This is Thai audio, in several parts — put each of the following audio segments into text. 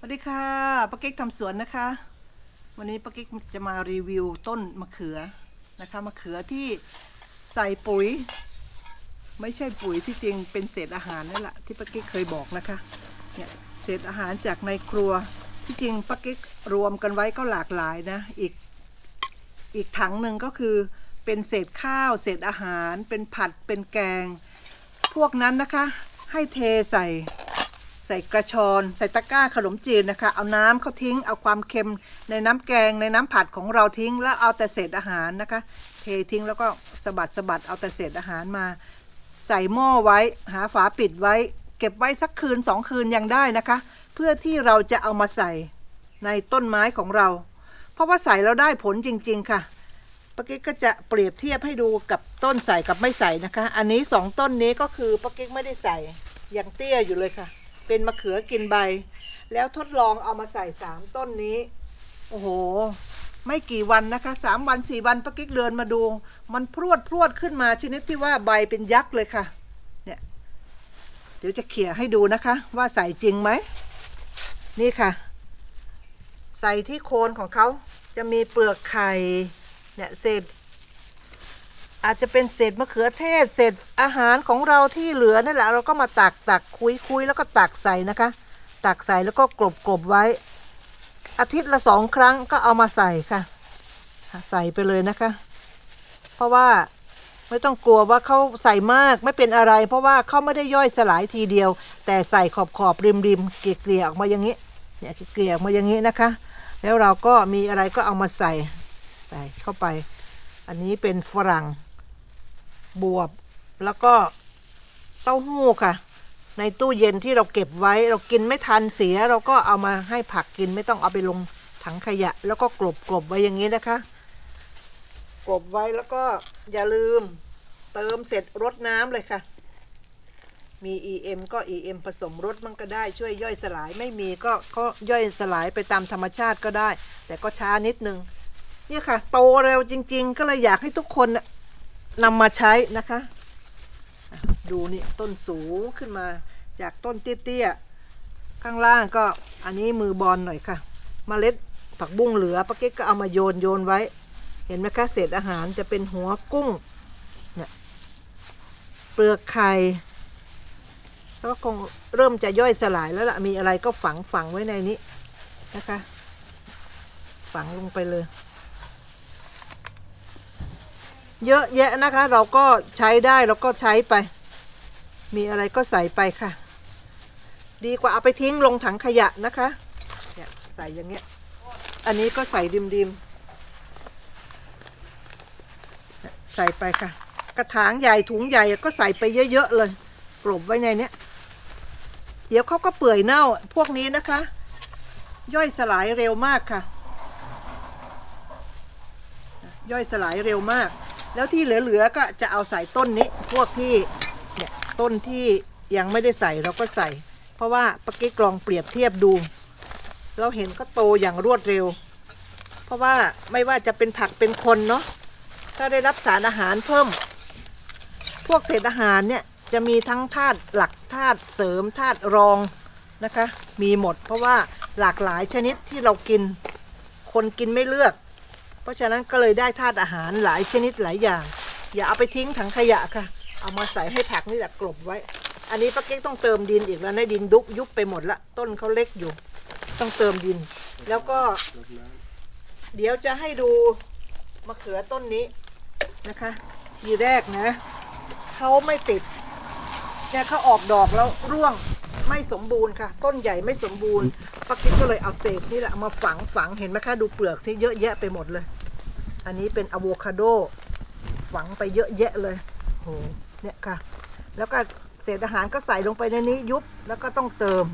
สวัสดีค่ะป้าเก๊กทำสวนนะคะ วันนี้ป้าเก๊กจะมารีวิวต้นมะเขือนะคะมะเขือที่ใส่ปุ๋ย ไม่ใช่ปุ๋ยที่จริงเป็นเศษอาหารนั่นแหละที่ป้าเก๊กเคยบอกนะคะเนี่ยเศษอาหารจากในครัวที่จริงป้าเก๊กรวมกันไว้ก็หลากหลายนะอีกอีกถังหนึ่งก็คือเป็นเศษข้าว เศษอาหาร เป็นผัดเป็นแกง พวกนั้นนะคะให้เทใส่ ใส่กระชอนใส่ตะกร้าขนมจีนนะคะ เอาน้ำเขาทิ้ง เอาความเค็มในน้ำแกงในน้ำผัดของเราทิ้ง แล้วเอาแต่เศษอาหารนะคะ เททิ้งแล้วก็สะบัดสะบัดเอาแต่เศษอาหารมา ใส่หม้อไว้ หาฝาปิดไว้ เก็บไว้สักคืนสองคืนยังได้นะคะ เพื่อที่เราจะเอามาใส่ในต้นไม้ของเรา เพราะว่าใส่แล้วได้ผลจริง ๆค่ะป้ากิ๊กก็จะเปรียบเทียบให้ดูกับต้นใส่กับไม่ใส่นะคะ อันนี้สองต้นนี้ก็คือป้ากิ๊กไม่ได้ใส่ยังเตี้ยอยู่เลยค่ะ เป็นมะเขือกินใบ แล้วทดลองเอามาใส่สามต้นนี้ โอ้โห ไม่กี่วันนะคะสามวันสี่วันป้ากิ๊กเดินมาดู มันพรวดพรวดขึ้นมาชนิดที่ว่าใบเป็นยักษ์เลยค่ะ เนี่ย เดี๋ยวจะเขี่ยให้ดูนะคะ ว่าใส่จริงไหม นี่ค่ะ ใส่ที่โคนของเขาจะมีเปลือกไข่เนี่ยเศษ อาจจะเป็นเศษมะเขือเทศเศษอาหารของเราที่เหลือนั่นแหละเราก็มาตักตักคุยคุยแล้วก็ตักใส่นะคะ ตักใส่แล้วก็กลบกลบไว้ อาทิตย์ละสองครั้งก็เอามาใส่ค่ะ ใส่ไปเลยนะคะ เพราะว่าไม่ต้องกลัวว่าเขาใส่มากไม่เป็นอะไร เพราะว่าเขาไม่ได้ย่อยสลายทีเดียว แต่ใส่ขอบขอบริมริมเกลี่ยออกมาอย่างนี้เนี่ยเกลี่ยออกมาอย่างนี้นะคะ แล้วเราก็มีอะไรก็เอามาใส่ใส่เข้าไป อันนี้เป็นฝรั่ง บวบ แล้วก็เต้าหู้ค่ะ ในตู้เย็นที่เราเก็บไว้ เรากินไม่ทันเสีย เราก็เอามาให้ผักกินไม่ต้องเอาไปลงถังขยะ แล้วก็กลบกลบไว้อย่างนี้นะคะ กลบไว้แล้วก็อย่าลืมเติมเสร็จรดน้ำเลยค่ะ มี EM ก็ EM ผสมรสมันก็ได้ช่วยย่อยสลายไม่มีก็ก็ย่อยสลายไปตามธรรมชาติก็ได้ แต่ก็ช้านิดนึงเนี่ยค่ะ โตเร็วจริง ๆ ก็เลยอยากให้ทุกคน นำมาใช้นะคะ ดูนี่ต้นสูงขึ้นมาจากต้นเตี้ยๆ ข้างล่างก็อันนี้มือบอลหน่อยค่ะมเมล็ดผักบุ้งเหลือป้าเก๊กก็เอามาโยนโยนไว้ เห็นไหมคะเศษอาหารจะเป็นหัวกุ้งเนี่ยเปลือกไข่แล้วก็คงเริ่มจะย่อยสลายแล้วล่ะมีอะไรก็ฝังฝังไว้ในนี้นะคะ ฝังลงไปเลย เยอะแยะนะคะ เราก็ใช้ได้เราก็ใช้ไป มีอะไรก็ใส่ไปค่ะ ดีกว่าเอาไปทิ้งลงถังขยะนะคะเนี่ยใส่อย่างเงี้ย อันนี้ก็ใส่ริมริมใส่ไปค่ะ กระถางใหญ่ถุงใหญ่ก็ใส่ไปเยอะๆเลยกลบไว้ในเนี้ยเดี๋ยวเขาก็เปื่อยเน่าพวกนี้นะคะ ย่อยสลายเร็วมากค่ะ ย่อยสลายเร็วมาก แล้วที่เหลือๆก็จะเอาใส่ต้นนี้ พวกที่เนี่ยต้นที่ยังไม่ได้ใส่เราก็ใส่ เพราะว่าปะกี้กลองเปรียบเทียบดู เราเห็นก็โตอย่างรวดเร็ว เพราะว่าไม่ว่าจะเป็นผักเป็นคนเนาะถ้าได้รับสารอาหารเพิ่ม พวกเศษอาหารเนี่ยจะมีทั้งธาตุหลักธาตุเสริมธาตุรองนะคะ มีหมดเพราะว่าหลากหลายชนิดที่เรากิน คนกินไม่เลือก ราะฉะนั้นก็เลยได้ธาตุอาหารหลายชนิดหลายอย่าง อย่าเอาไปทิ้งถังขยะค่ะ เอามาใส่ให้ผักนี่แหละกลบไว้ อันนี้ป้าเก๊กต้องเติมดินอีกแล้วในดินดุกยุบไปหมดละต้นเขาเล็กอยู่ ต้องเติมดิน แล้วก็ เดี๋ยวจะให้ดูมะเขือต้นนี้นะคะ ทีแรกนะเขาไม่ติดเนี่ยเขาออกดอกแล้วร่วงไม่สมบูรณ์ค่ะ ต้นใหญ่ไม่สมบูรณ์ป้ากิ๊กก็เลยเอาเศษนี่แหละมาฝังฝังเห็นไหมคะดูเปลือกซิเยอะแยะไปหมดเลย อันนี้เป็นอะโวคาโดฝังไปเยอะแยะเลยโหเนี่ยค่ะ แล้วก็เศษอาหารก็ใส่ลงไปในนี้ยุบแล้วก็ต้องเติม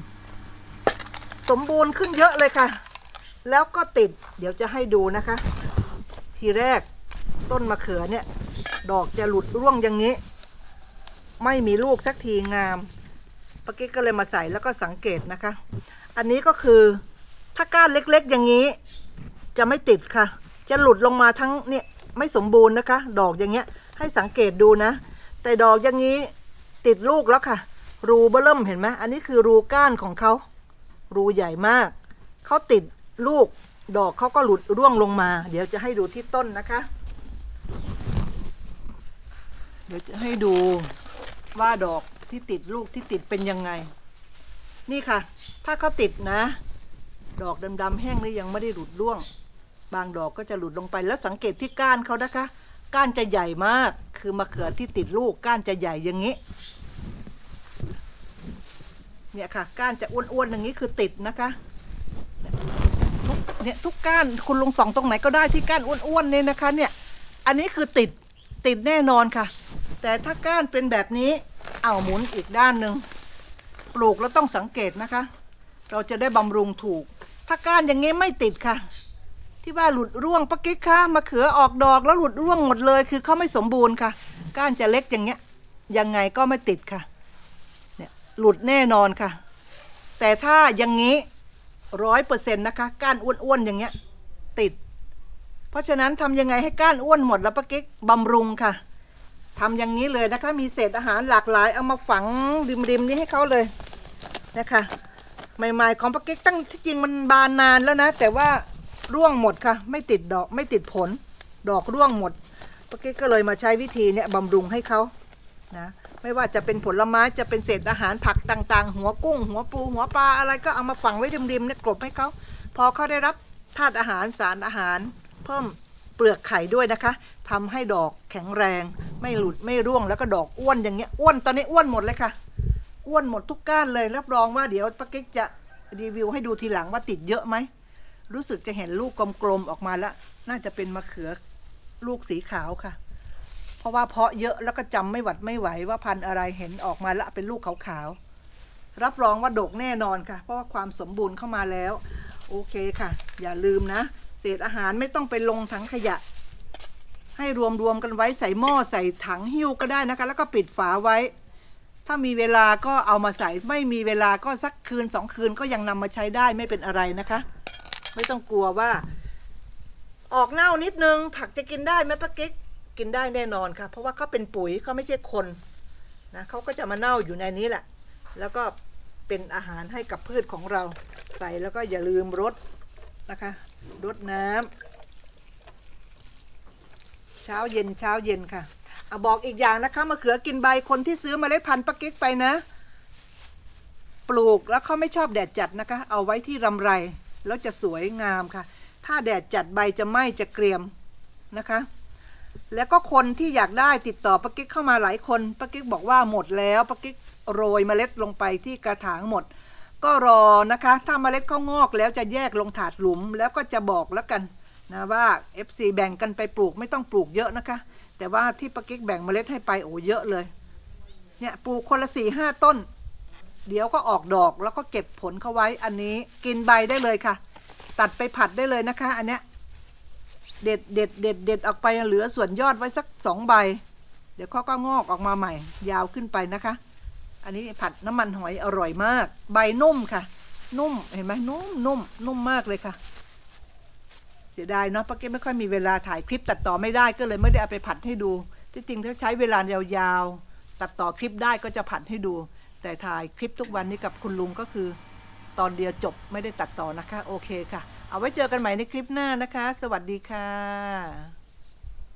สมบูรณ์ขึ้นเยอะเลยค่ะ แล้วก็ติดเดี๋ยวจะให้ดูนะคะ ทีแรกต้นมะเขือเนี่ย ดอกจะหลุดร่วงอย่างนี้ ไม่มีลูกสักทีงามปากิ๊กก็เลยมาใส่แล้วก็สังเกตนะคะ อันนี้ก็คือถ้าก้านเล็กๆอย่างนี้ จะไม่ติดค่ะ จะหลุดลงมาทั้งเนี่ยไม่สมบูรณ์นะคะ ดอกอย่างเงี้ยให้สังเกตดูนะ แต่ดอกอย่างนี้ติดลูกแล้วค่ะ รูเบอเริ่มเห็นไหมอันนี้คือรูก้านของเขา รูใหญ่มาก เขาติดลูกดอกเขาก็หลุดร่วงลงมา เดี๋ยวจะให้ดูที่ต้นนะคะ เดี๋ยวจะให้ดูว่าดอกที่ติดลูกที่ติดเป็นยังไง นี่ค่ะ ถ้าเขาติดนะ ดอกดำๆแห้งนี่ยังไม่ได้หลุดร่วง บางดอกก็จะหลุดลงไปแล้วสังเกตที่ก้านเขานะคะ ก้านจะใหญ่มากคือมะเขือที่ติดลูกก้านจะใหญ่อย่างนี้เนี่ยค่ะ ก้านจะอ้วนๆอย่างนี้คือติดนะคะทุกเนี่ยทุกก้านคุณลงสองตรงไหนก็ได้ที่ก้านอ้วนๆเนี่ยนะคะเนี่ยอันนี้คือติดติดแน่นอนค่ะ แต่ถ้าก้านเป็นแบบนี้เอาหมุนอีกด้านหนึ่งปลูกแล้วต้องสังเกตนะคะ เราจะได้บำรุงถูก ถ้าก้านอย่างนี้ไม่ติดค่ะ ที่ว่าหลุดร่วงปะกิ๊กค่ะมะเขือออกดอกแล้วหลุดร่วงหมดเลย คือเขาไม่สมบูรณ์ค่ะ ก้านจะเล็กอย่างเงี้ยยังไงก็ไม่ติดค่ะเนี่ยหลุดแน่นอนค่ะ แต่ถ้าอย่างนี้ร้อยเปอร์เซ็นต์นะคะ ก้านอ้วนๆอย่างเงี้ยติด เพราะฉะนั้นทำยังไงให้ก้านอ้วนหมดแล้วปะกิ๊กบำรุงค่ะทำอย่างนี้เลยนะคะ มีเศษอาหารหลากหลายเอามาฝังริมๆนี้ให้เขาเลยนะคะใหม่ๆของปะกิ๊กตั้งที่จริงมันบานนานแล้วนะ แต่ว่า ร่วงหมดค่ะ ไม่ติดดอกไม่ติดผล ดอกร่วงหมดปะกิ๊กก็เลยมาใช้วิธีเนี้ยบำรุงให้เขานะไม่ว่าจะเป็นผลไม้จะเป็นเศษอาหารผักต่างๆ หัวกุ้ง หัวปู หัวปลาอะไรก็เอามาฝังไว้ริมๆเนี่ยกลบให้เขาพอเขาได้รับธาตุอาหารสารอาหาร เพิ่มเปลือกไข่ด้วยนะคะทำให้ดอกแข็งแรง ไม่หลุดไม่ร่วงแล้วก็ดอกอ้วนอย่างเงี้ยอ้วนตอนนี้อ้วนหมดเลยค่ะ อ้วนหมดทุกก้านเลยรับรองว่าเดี๋ยวป้ากิ๊กจะรีวิวให้ดูทีหลังว่าติดเยอะไหม รู้สึกจะเห็นลูกกลมๆออกมาแล้ว น่าจะเป็นมะเขือลูกสีขาวค่ะ เพราะว่าเพาะเยอะแล้วก็จำไม่หวัดไม่ไหวว่าพันธุ์อะไรเห็นออกมาล้วเป็นลูกขาวๆรับรองว่าดกแน่นอนค่ะ เพราะว่าความสมบูรณ์เข้ามาแล้ว โอเคค่ะ อย่าลืมนะ เศษอาหารไม่ต้องไปลงถังขยะ ให้รวมๆกันไว้ใส่หม้อใส่ถังหิ้วก็ได้นะคะ แล้วก็ปิดฝาไว้ ถ้ามีเวลาก็เอามาใส่ไม่มีเวลาก็สักคืนสองคืนก็ยังนำมาใช้ได้ไม่เป็นอะไรนะคะ ไม่ต้องกลัวว่า ออกเน่านิดนึง ผักจะกินได้ไหมป้ากิ๊กกินได้แน่นอนค่ะ เพราะว่าเขาเป็นปุ๋ยเขาไม่ใช่คนนะเขาก็จะมาเน่าอยู่ในนี้แหละ แล้วก็เป็นอาหารให้กับพืชของเราใส่แล้วก็อย่าลืมรดนะคะรดน้ำเช้าเย็นเช้าเย็นค่ะอะบอกอีกอย่างนะคะมะเขือกินใบคนที่ซื้อเมล็ดพันธุ์ป้ากิ๊กไปนะ ปลูกแล้วเขาไม่ชอบแดดจัดนะคะ เอาไว้ที่รำไร แล้วจะสวยงามค่ะ ถ้าแดดจัดใบจะไหม้จะเกรียมนะคะ แล้วก็คนที่อยากได้ติดต่อป้ากิ๊กเข้ามาหลายคนป้ากิ๊กบอกว่าหมดแล้วป้ากิ๊กโรยเมล็ดลงไปที่กระถางหมด ก็รอนะคะ ถ้าเมล็ดเขางอกแล้วจะแยกลงถาดหลุมแล้วก็จะบอกแล้วกันนะว่า FC แบ่งกันไปปลูกไม่ต้องปลูกเยอะนะคะ แต่ว่าที่ป้ากิ๊กแบ่งเมล็ดให้ไปโอ้เยอะเลยเนี่ยปลูกคนละสี่ห้าต้น เดี๋ยวก็ออกดอกแล้วก็เก็บผลเขาไว้อันนี้กินใบได้เลยค่ะ ตัดไปผัดได้เลยนะคะ อันเนี้ยเด็ดเด็ดเด็ดเด็ดออกไปเหลือส่วนยอดไว้สักสองใบ เดี๋ยวเขาก็งอกออกมาใหม่ ยาวขึ้นไปนะคะ อันนี้ผัดน้ำมันหอยอร่อยมาก ใบนุ่มค่ะ นุ่มเห็นไหมนุ่มนุ่มนุ่มมากเลยค่ะ เสียดายเนาะป้าเก้ไม่ค่อยมีเวลาถ่ายคลิปตัดต่อไม่ได้ก็เลยไม่ได้เอาไปผัดให้ดู ที่จริงถ้าใช้เวลายาวๆตัดต่อคลิปได้ก็จะผัดให้ดู แต่ถ่ายคลิปทุกวันนี้กับคุณลุงก็คือ ตอนเดียวจบไม่ได้ตัดต่อนะคะ โอเคค่ะ เอาไว้เจอกันใหม่ในคลิปหน้านะคะ สวัสดีค่ะ